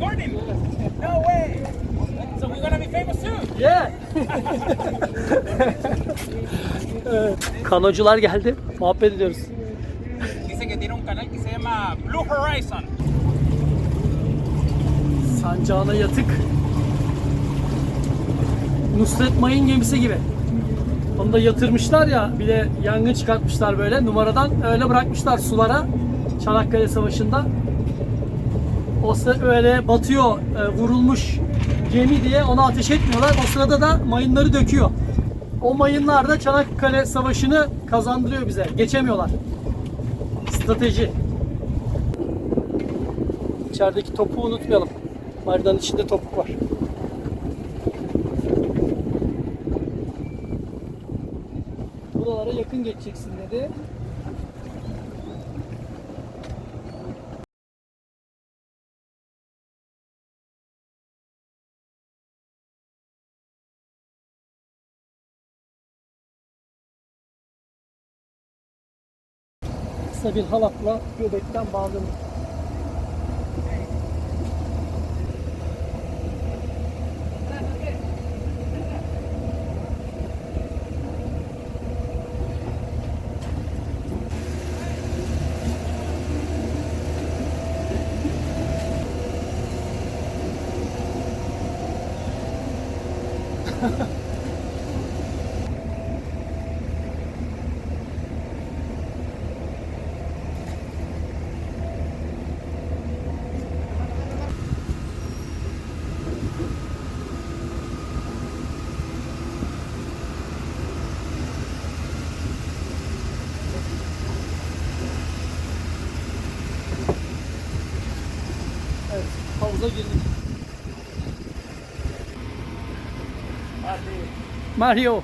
record. No way. So we're gonna be famous soon. Yeah. Kanocular geldi. Muhabbet ediyoruz. Dice que tiene un canal que se llama Blue Horizon. Sancağına yatık. Nusret Mayın gemisi gibi. Onu da yatırmışlar ya bir de yangın çıkartmışlar böyle numaradan öyle bırakmışlar sulara Çanakkale Savaşı'nda. O sıra öyle batıyor e, vurulmuş gemi diye ona ateş etmiyorlar. O sırada da mayınları döküyor. O mayınlar da Çanakkale Savaşı'nı kazandırıyor bize. Geçemiyorlar. Strateji. İçerideki topu unutmayalım. Maridanın içinde topuk var. Buralara yakın geçeceksin dedi. Kısa bir halatla göbekten bağlanır. Evet, havuza girdik. Mario.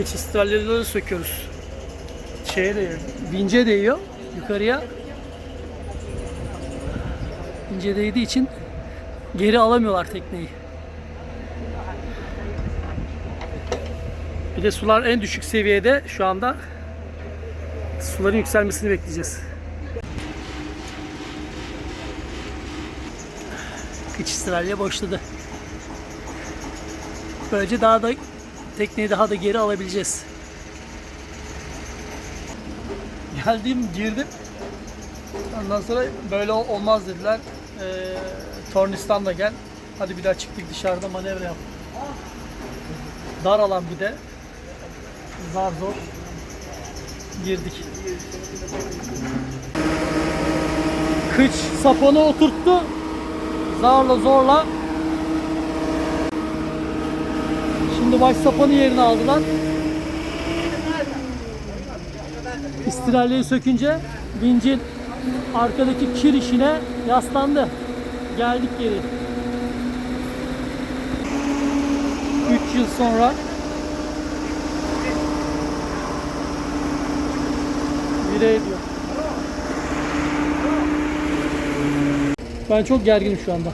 Kıç isterleri söküyoruz. Şeye değiyor, vince değiyor yukarıya. Vince değdiği için geri alamıyorlar tekneyi. Bir de sular en düşük seviyede şu anda. Suların yükselmesini bekleyeceğiz. Kıç isteralya başladı. Böylece daha da tekneyi daha da geri alabileceğiz. Geldim, girdim. Ondan sonra böyle ol- olmaz dediler. Ee, tornistan gel. Hadi bir daha çıktık dışarıda manevra yap. Dar alan bir de. Zar zor. Girdik. Kıç saponu oturttu. Zarla zorla. Baş sapanı yerine aldılar. İstiralyeyi sökünce vincin arkadaki kirişine yaslandı. Geldik geri. 3 yıl sonra vire ediyor. Ben çok gerginim şu anda.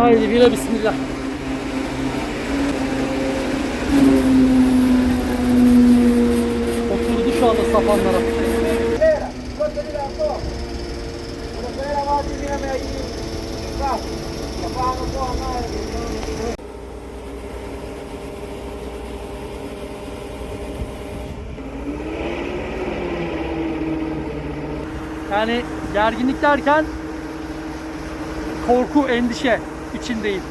Haydi vira bismillah. Oturdu şu anda sapanlara. Yani gerginlik derken korku, endişe içindeyim.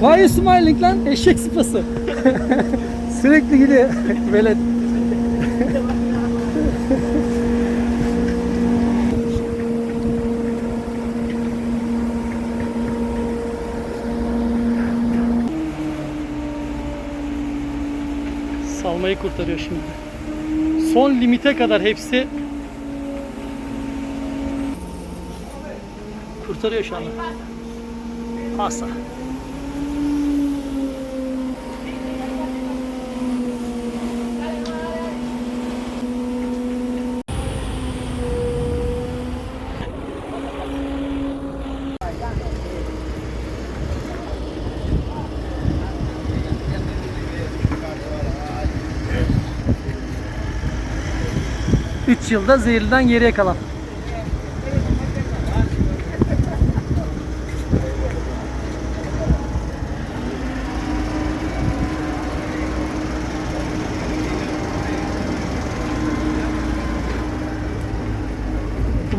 Why you smiling lan? Eşek sıpası. Sürekli gidiyor. Velet. Almayı kurtarıyor şimdi. Son limite kadar hepsi kurtarıyor şu anda. Hasa. Üç yılda zehirliden geriye kalan.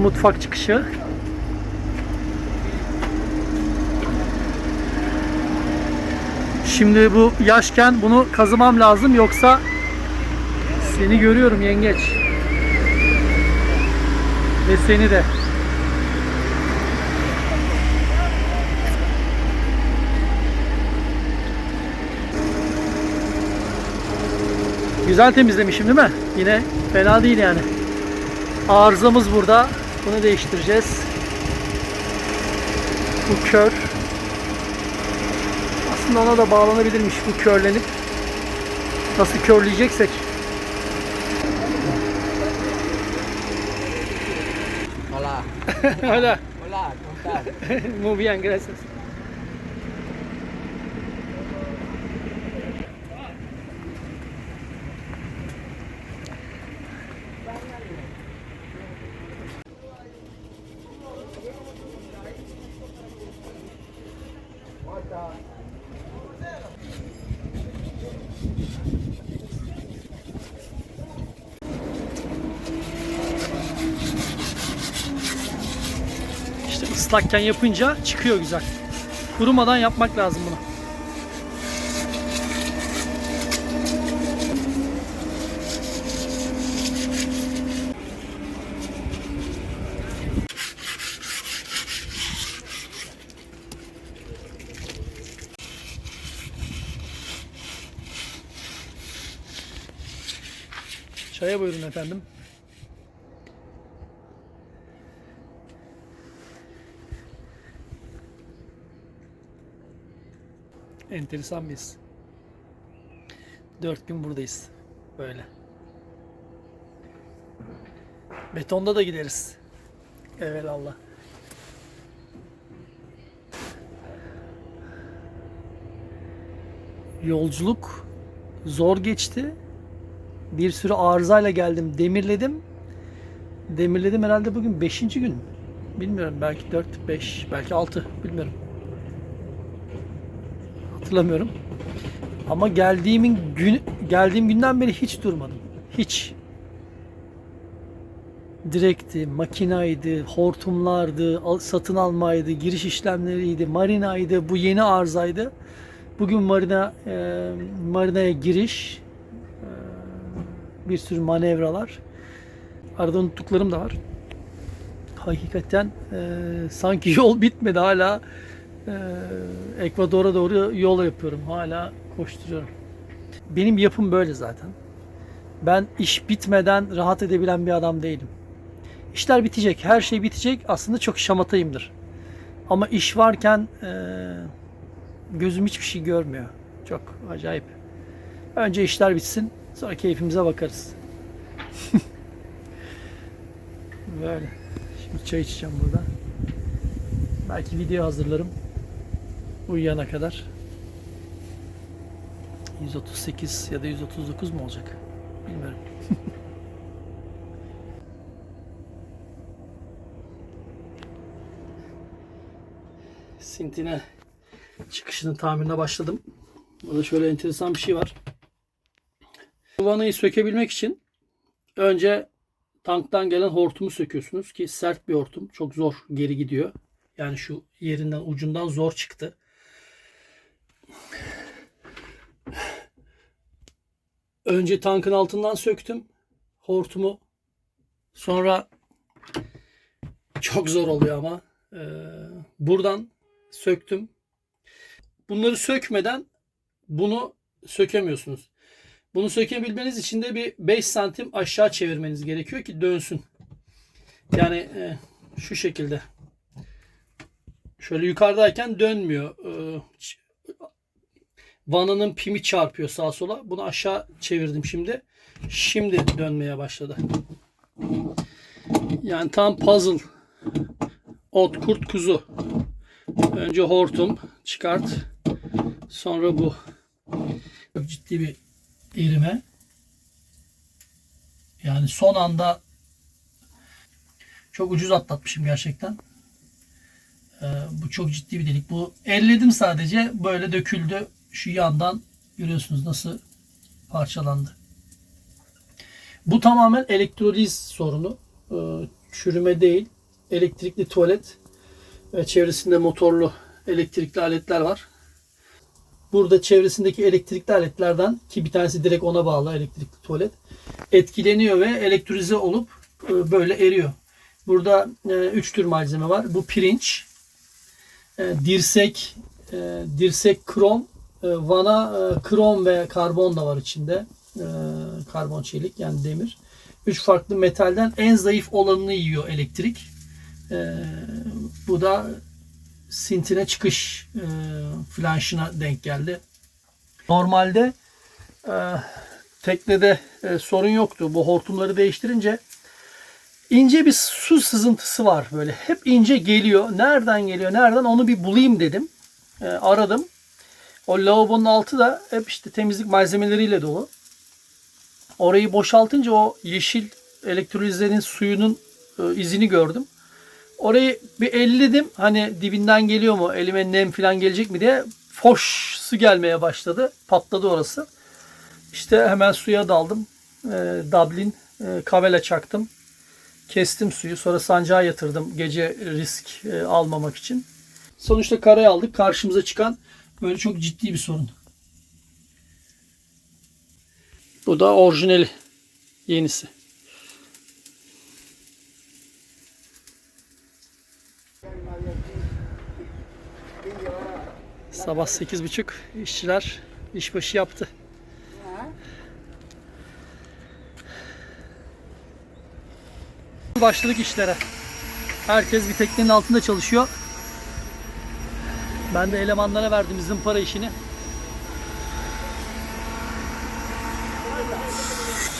Mutfak çıkışı. Şimdi bu yaşken bunu kazımam lazım yoksa seni görüyorum yengeç. Ve seni de. Güzel temizlemişim değil mi? Yine fena değil yani. Arızamız burada. Bunu değiştireceğiz. Bu kör. Aslında ona da bağlanabilirmiş bu körlenip. Nasıl körleyeceksek. Hola. Hola, ¿cómo estás? Muy bien, gracias. Islakken yapınca çıkıyor güzel. Kurumadan yapmak lazım bunu. Çaya buyurun efendim. Enteresan biz. Dört gün buradayız. Böyle. Betonda da gideriz. Evelallah. Yolculuk zor geçti. Bir sürü arızayla geldim. Demirledim. Demirledim herhalde bugün 5. gün. Bilmiyorum belki 4, 5, belki 6 bilmiyorum hatırlamıyorum. Ama geldiğimin gün geldiğim günden beri hiç durmadım. Hiç. Direkti, makinaydı, hortumlardı, satın almaydı, giriş işlemleriydi, marinaydı, bu yeni arzaydı. Bugün marina e, marinaya giriş, e, bir sürü manevralar. Arada unuttuklarım da var. Hakikaten e, sanki yol bitmedi hala ee, Ekvador'a doğru yol yapıyorum. Hala koşturuyorum. Benim yapım böyle zaten. Ben iş bitmeden rahat edebilen bir adam değilim. İşler bitecek, her şey bitecek. Aslında çok şamatayımdır. Ama iş varken e, gözüm hiçbir şey görmüyor. Çok acayip. Önce işler bitsin, sonra keyfimize bakarız. böyle. Şimdi çay içeceğim burada. Belki video hazırlarım uyuyana kadar 138 ya da 139 mu olacak? Bilmiyorum. Sintine çıkışının tamirine başladım. Burada şöyle enteresan bir şey var. Vanayı sökebilmek için önce tanktan gelen hortumu söküyorsunuz ki sert bir hortum. Çok zor geri gidiyor. Yani şu yerinden ucundan zor çıktı. Önce tankın altından söktüm hortumu. Sonra çok zor oluyor ama ee, buradan söktüm. Bunları sökmeden bunu sökemiyorsunuz. Bunu sökebilmeniz için de bir 5 santim aşağı çevirmeniz gerekiyor ki dönsün. Yani e, şu şekilde. Şöyle yukarıdayken dönmüyor. E, vananın pimi çarpıyor sağa sola. Bunu aşağı çevirdim şimdi. Şimdi dönmeye başladı. Yani tam puzzle. Ot, kurt, kuzu. Önce hortum çıkart. Sonra bu. Çok ciddi bir erime. Yani son anda çok ucuz atlatmışım gerçekten. Ee, bu çok ciddi bir delik. Bu elledim sadece. Böyle döküldü. Şu yandan görüyorsunuz nasıl parçalandı. Bu tamamen elektroliz sorunu. Ee, çürüme değil. Elektrikli tuvalet ve çevresinde motorlu elektrikli aletler var. Burada çevresindeki elektrikli aletlerden ki bir tanesi direkt ona bağlı elektrikli tuvalet etkileniyor ve elektrize olup e, böyle eriyor. Burada 3 tür malzeme var. Bu pirinç, e, dirsek, e, dirsek krom, e, vana e, krom ve karbon da var içinde. E, Karbon çelik yani demir. 3 farklı metalden en zayıf olanını yiyor elektrik. E, Bu da sintine çıkış e, flanşına denk geldi. Normalde e, teknede e, sorun yoktu. Bu hortumları değiştirince ince bir su sızıntısı var böyle. Hep ince geliyor. Nereden geliyor? Nereden? Onu bir bulayım dedim. E, aradım. O lavabonun altı da hep işte temizlik malzemeleriyle dolu. Orayı boşaltınca o yeşil elektrolizlerin suyunun e, izini gördüm. Orayı bir elledim. Hani dibinden geliyor mu? Elime nem falan gelecek mi diye. Foş su gelmeye başladı. Patladı orası. İşte hemen suya daldım. E, Dublin e, kavele çaktım. Kestim suyu. Sonra sancağa yatırdım. Gece risk e, almamak için. Sonuçta karaya aldık. Karşımıza çıkan böyle çok ciddi bir sorun. Bu da orijinali. Yenisi. Sabah 8.30 işçiler işbaşı yaptı. Başladık işlere. Herkes bir teknenin altında çalışıyor. Ben de elemanlara verdim zımpara işini.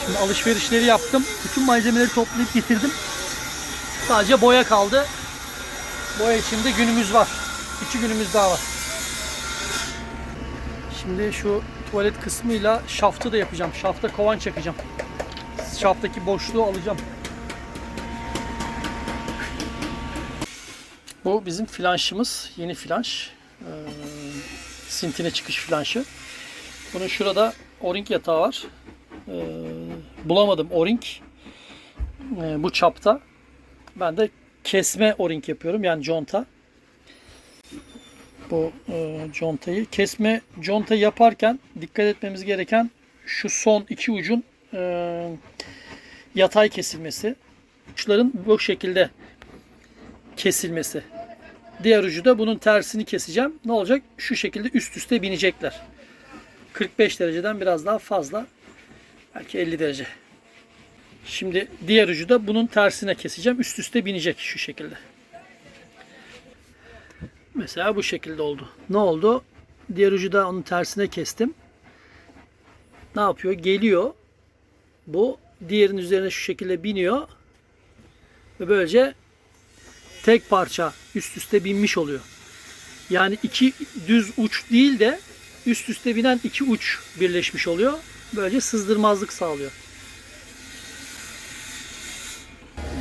Şimdi alışverişleri yaptım. Bütün malzemeleri toplayıp getirdim. Sadece boya kaldı. Boya için de günümüz var. İki günümüz daha var. Şimdi şu tuvalet kısmıyla şaftı da yapacağım. Şafta kovan çakacağım. Şaftaki boşluğu alacağım. Bu bizim flanşımız. Yeni flanş. Ee, sintine çıkış flanşı. Bunun şurada o-ring yatağı var. Ee, bulamadım o-ring. Ee, bu çapta. Ben de kesme o-ring yapıyorum. Yani conta. Bu e, contayı. Kesme conta yaparken dikkat etmemiz gereken şu son iki ucun e, yatay kesilmesi. Uçların bu şekilde kesilmesi. Diğer ucu da bunun tersini keseceğim. Ne olacak? Şu şekilde üst üste binecekler. 45 dereceden biraz daha fazla. Belki 50 derece. Şimdi diğer ucu da bunun tersine keseceğim. Üst üste binecek şu şekilde. Mesela bu şekilde oldu. Ne oldu? Diğer ucu da onun tersine kestim. Ne yapıyor? Geliyor. Bu diğerinin üzerine şu şekilde biniyor. Ve böylece tek parça üst üste binmiş oluyor. Yani iki düz uç değil de üst üste binen iki uç birleşmiş oluyor. Böylece sızdırmazlık sağlıyor.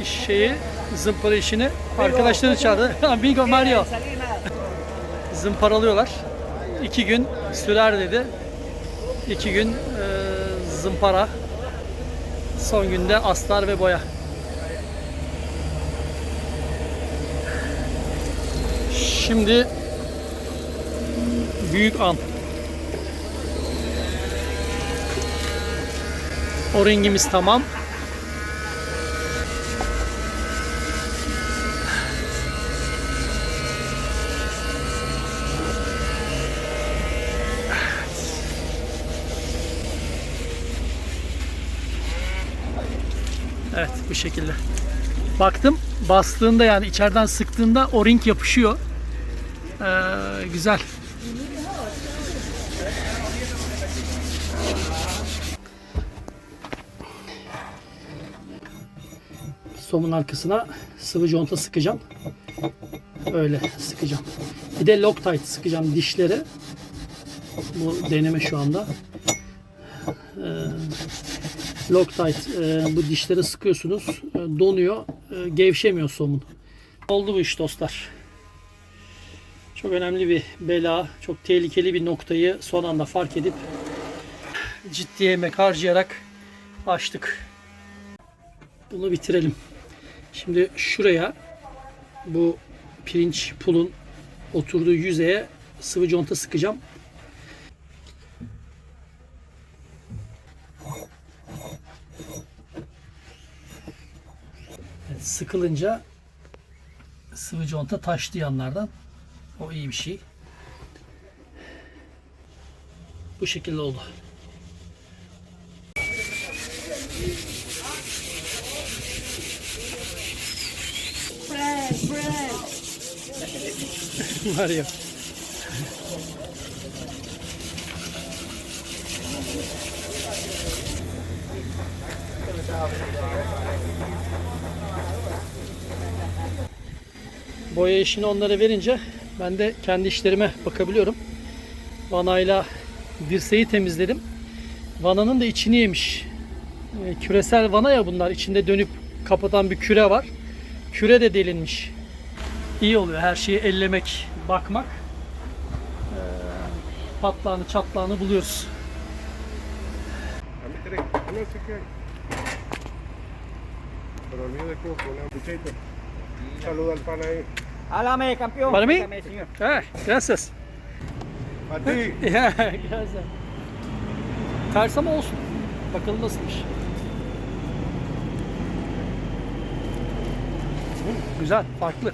İş şeyi, zımpara işini arkadaşları çağırdı. Amigo Mario. Zımparalıyorlar. İki gün sürer dedi. İki gün e, zımpara. Son günde astar ve boya. Şimdi büyük an. O rengimiz tamam. Evet bu şekilde. Baktım bastığında yani içeriden sıktığında o ring yapışıyor. Ee, güzel. Somun arkasına sıvı conta sıkacağım. Öyle sıkacağım. Bir de Loctite sıkacağım dişleri. Bu deneme şu anda. Ee, Loctite e, bu dişleri sıkıyorsunuz. E, donuyor. E, gevşemiyor somun. Oldu bu iş dostlar. Çok önemli bir bela, çok tehlikeli bir noktayı son anda fark edip ciddi emek harcayarak açtık. Bunu bitirelim. Şimdi şuraya bu pirinç pulun oturduğu yüzeye sıvı conta sıkacağım. Evet, sıkılınca sıvı conta taştı yanlardan. O iyi bir şey. Bu şekilde oldu. Mario. Boya işini onlara verince ben de kendi işlerime bakabiliyorum. Vanayla dirseği temizledim. Vananın da içini yemiş. Ee, Küresel vana ya bunlar. İçinde dönüp kapatan bir küre var. Küre de delinmiş. İyi oluyor her şeyi ellemek, bakmak. Ee, patlağını, çatlağını buluyoruz. Pero al pana ahí. Álame, campeón. Para mí? Álame, señor. Eh, gracias. A ti. Ya, güzel. Ters ama olsun. Bakalım nasılmış. Hı, Güzel, farklı.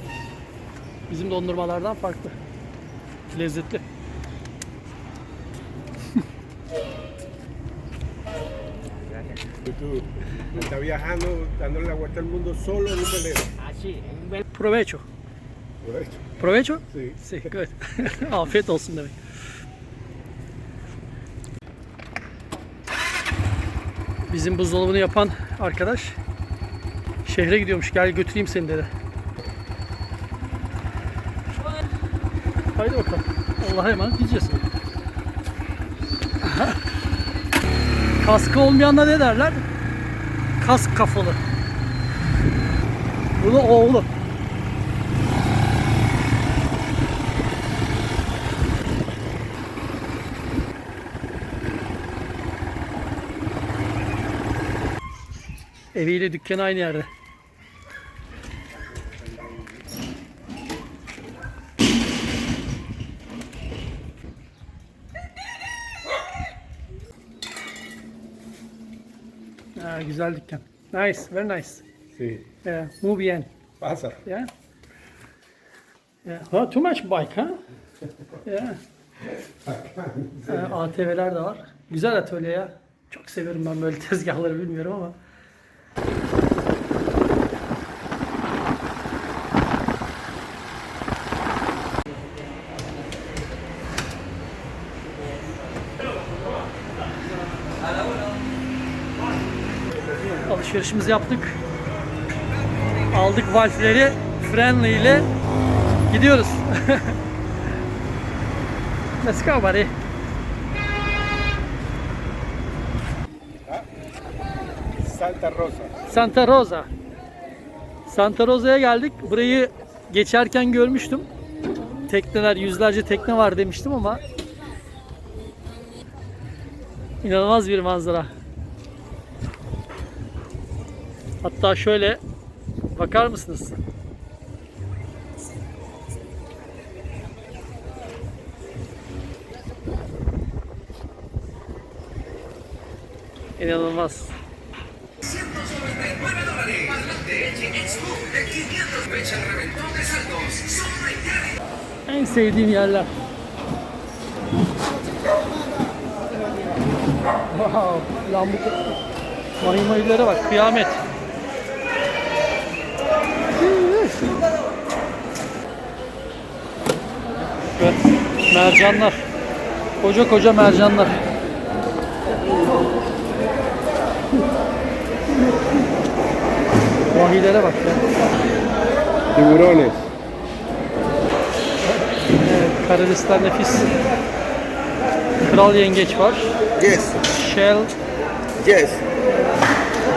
Bizim dondurmalardan farklı. Lezzetli. Estás viajando, dándole la vuelta al mundo solo en un velero. Así, un bel- Provecho. Por esto. Provecho? Sí. Si, good. Afiyet olsun demek. Bizim buzdolabını yapan arkadaş şehre gidiyormuş. Gel götüreyim seni dedi. Haydi bakalım. Allah'a emanet gideceğiz. Kaskı olmayanlar ne derler? Kask kafalı. Bunu oğlu. Eviyle dükkanı aynı yerde. Ha, güzel dükkan. Nice, very nice. Sí. Yeah, muy bien. Pasa. Yeah. Yeah. Ha, too much bike, ha? Yeah. ATV'ler de var. Güzel atölye ya. Çok seviyorum ben böyle tezgahları bilmiyorum ama. Alışverişimizi yaptık. Aldık valfleri Friendly ile gidiyoruz. Let's go buddy. Santa Rosa. Santa Rosa. Santa Rosa'ya geldik. Burayı geçerken görmüştüm. Tekneler, yüzlerce tekne var demiştim ama inanılmaz bir manzara. Hatta şöyle bakar mısınız? İnanılmaz. En sevdiğim yerler. Wow, lambuk. Mayı mayılara bak, kıyamet. Mercanlar. Koca koca mercanlar. Vahilere bak ya. Tiburones. Evet, nefis. Kral yengeç var. Yes, Shell. yes,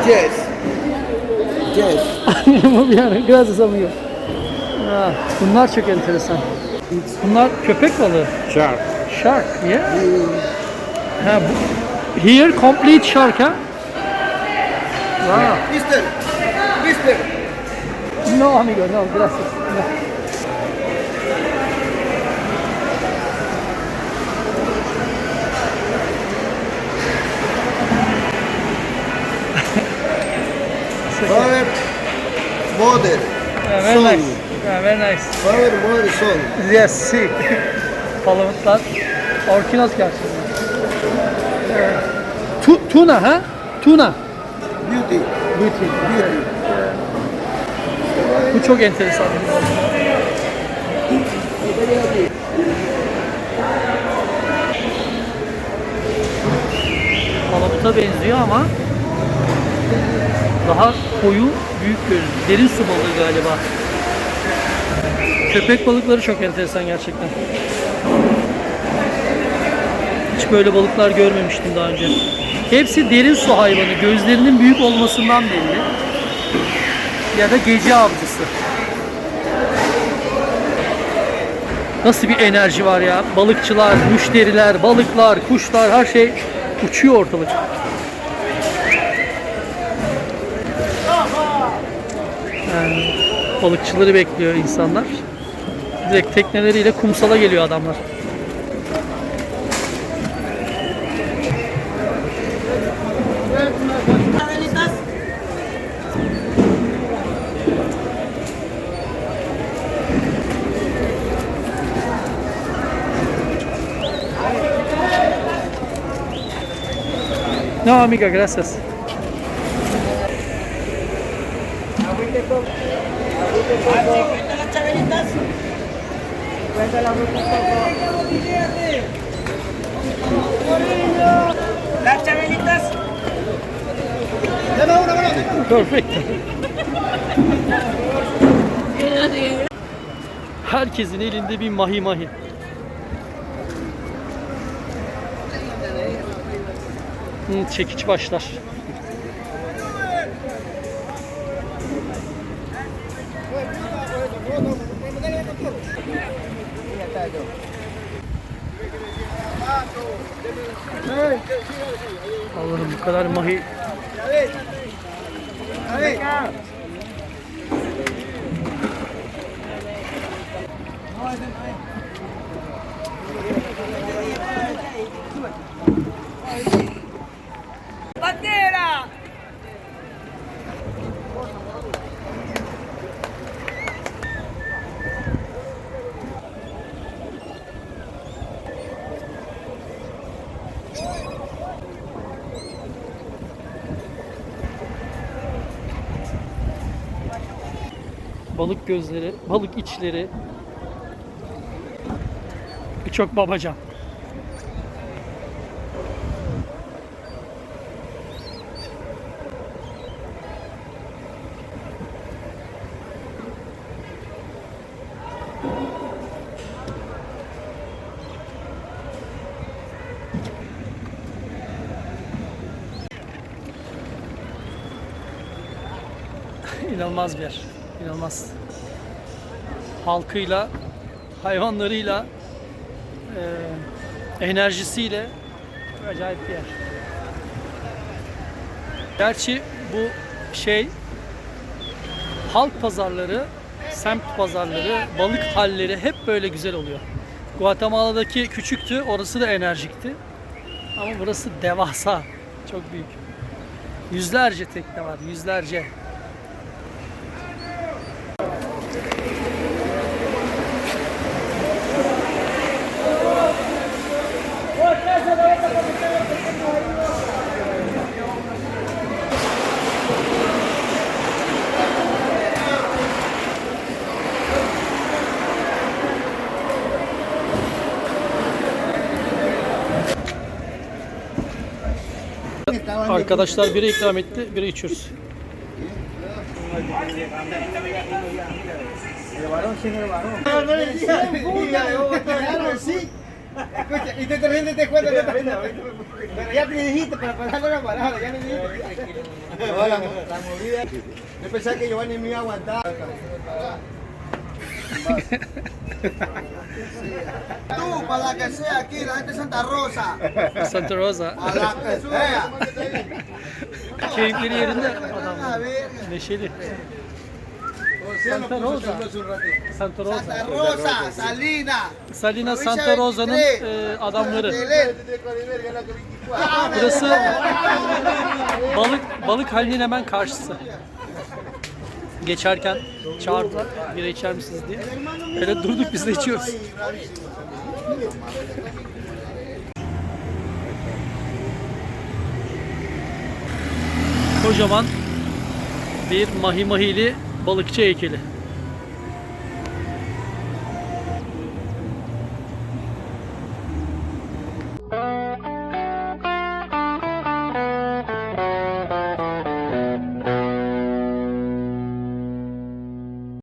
yes, yes. Bu bir yana. Gracias amigo. Ha, bunlar çok enteresan. Bunlar köpek balığı. Shark. Shark, yeah. Ha, bu, here complete shark ha? Wow. Mister. No amigo, no, gracias. No. Father, mother, Yeah, very son. nice. Yeah, very nice. Father, mother, son. Yes, see. Palamutlar. Orkinos gerçekten. Ee, tu, tuna ha? Tuna. Beauty, Beauty. beauty. Çok enteresan. Palamuta benziyor ama daha koyu, büyük görünüyor. Derin su balığı galiba. Köpek balıkları çok enteresan gerçekten. Hiç böyle balıklar görmemiştim daha önce. Hepsi derin su hayvanı. Gözlerinin büyük olmasından belli. Ya da gece avcısı. Nasıl bir enerji var ya. Balıkçılar, müşteriler, balıklar, kuşlar her şey uçuyor ortalık. Yani balıkçıları bekliyor insanlar. Direkt tekneleriyle kumsala geliyor adamlar. Amiga, gracias. Las chabelitas. Perfect. Herkesin elinde bir mahi mahi. Hı, çekiç başlar. Allah'ım bu kadar mahi ¡Bandera! Balık gözleri, balık içleri. Birçok babacan. İnanılmaz bir yer. İnanılmaz. Halkıyla, hayvanlarıyla, eee, enerjisiyle acayip bir yer. Gerçi bu şey halk pazarları, semt pazarları, balık halleri hep böyle güzel oluyor. Guatemala'daki küçüktü, orası da enerjikti. Ama burası devasa, çok büyük. Yüzlerce tekne var, yüzlerce. Arkadaşlar biri ikram etti, biri içiyoruz. Escucha, y te te cuenta. Pero ya te dijiste, para la ya le dijiste. No, la, la movida. Yo pensaba que Giovanni me iba a aguantar. Tú, para la que sea aquí, la gente de Santa Rosa. Santa Rosa. A la que sea. Keyifleri yerinde adamlar. Neşeli. Santa Rosa. Santa Rosa. Santa Rosa, Salina. Salina Santa Rosa'nın e, adamları. Burası balık balık halinin hemen karşısı. Geçerken çağırdılar. Bira içer misiniz diye. Öyle durduk biz de içiyoruz. Kocaman bir mahi mahili balıkçı heykeli.